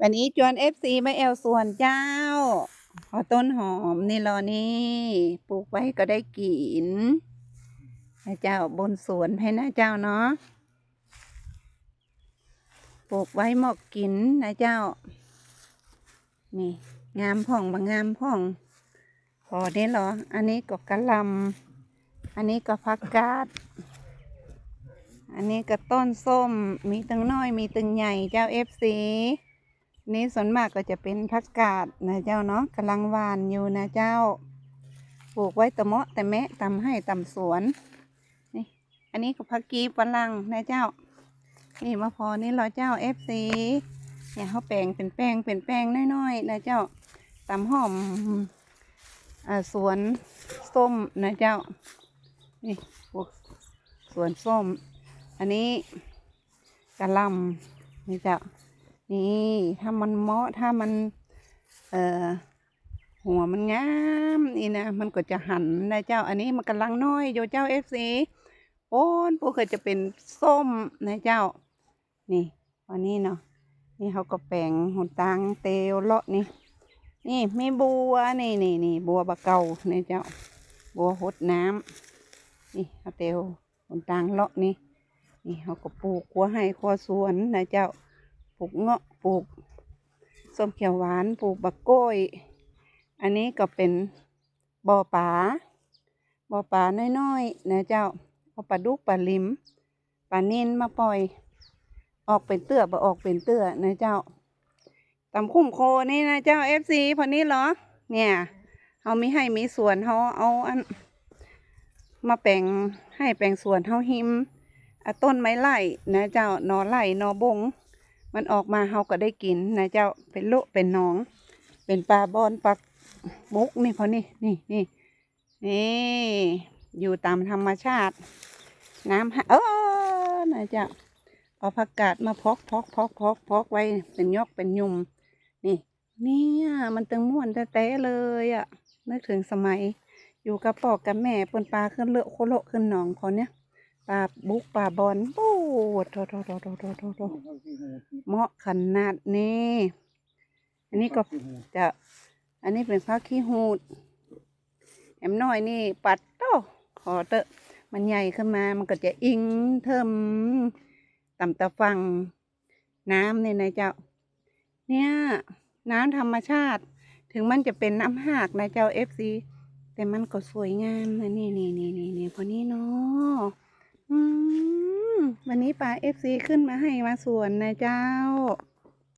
วันนี้จวนเอฟซีมาแอลสวนเจ้า ขอต้นหอมนี่รอนี่ปลูกไว้ก็ได้กินนะเจ้าบนสวนให้นะเจ้าเนาะปลูกไว้หมาะกินนะเจ้า นี่ งามพ่องบางงามพ่องพอได้หรอ อันนี้ก็กระลำอันนี้ก็ผักกาดอันนี้ก็ต้นส้มมีตึงน้อยมีตึงใหญ่เจ้าเอฟซี นี่ส่วนมากก็จะเป็นผักกาดนะเจ้าเนาะกำลังหวานอยู่นะเจ้า ปลูกไว้ตะเมาะแต่แมะตำให้ตำสวน นี่ อันนี้ก็ผักกีฝรั่งนะเจ้า นี่มาพอนี่เรอเจ้าเอฟซีเนี่ยเขาแปลงเป็นแป้งเป็นแป้งน้อยๆนะเจ้าตำหอมอสวนส้มนะเจ้า นี่พวกสวนส้ม อันนี้กะล่ำนี่เจ้า นี่ถ้ามันเหมาะถ้ามัน เอ่อหัวมันงามนี่นะมันก็จะหันนะเจ้า อันนี้มันกำลังน้อยอยู่เจ้าเอฟซีโอ้นพวกเคยจะเป็นส้มนะเจ้า นี่วันนี้เนาะนี่เขาก็แปลงหนตางเตวเลาะนี่นี่มีบัวนี่นี่นี่บัวบะเกานี่เจ้า บัวหดน้ำนี่เอาเตวหนตางเลาะนี่นี่เขาก็ปลูกกัวให้กัวสวนนะเจ้า ปลูกเงาะปลูกส้มเขียวหวานปลูกบักกล้วย อันนี้ก็เป็นบ่อปลาบ่อปลาน้อยๆนะเจ้าเอาปลาดุกปลาลิมปลาเนินมาปล่อย ออกเป็นเตื้อบ่ออกเป็นเตื้อนะเจ้าตำคุ้มโคนี่นะเจ้าเอฟซีพอนี้เหรอ เนี่ยเขามีให้มีสวนเขาเอาอันมาแปลงให้แปลงสวนเขาหิมอะต้นไม้ไล่นะเจ้า นอไล่นอบง มันออกมาเฮาก็ได้กินนะเจ้าเป็นโลเป็นหนอง เป็นปลาบอนปลาบุกนี่พอนี่นี่นี่นี่อยู่ตามธรรมชาติ น้ำฮะเออนะเจ้าเอาผักกาดมาพอกพอกพอกพอกพอกไว้เป็นยอกเป็นยุมนี่เนี่ยมันตึงม่วนแต่เลยอะ่ะนึกถึงสมัย อยู่กับปอกกับแม่เปิ้นปลาขึ้นเลอะโคโลขึ้นหนองพอเนี้ย ปลาบุกปลาบอลโอ้โถโถโถโถโถโถโถเหมาะขนาดนี้ อันนี้ก็จะอันนี้เป็นผ้าขี้หูดแหมน้อยนี่ปัดโตขอเตอะมันใหญ่ขึ้นมามันก็จะอิงเทิมต่ำตะฟังน้ำเนี่ยนะเจ้า เนี่ย น้ำธรรมชาติ ถึงมันจะเป็นน้ำหากนะเจ้าเอฟซีแต่มันก็สวยงามนะนี่นี่นี่นี่นี่พอนี้เนาะ วันนี้ปลาเอฟซีขึ้นมาให้มาสวนนะเจ้า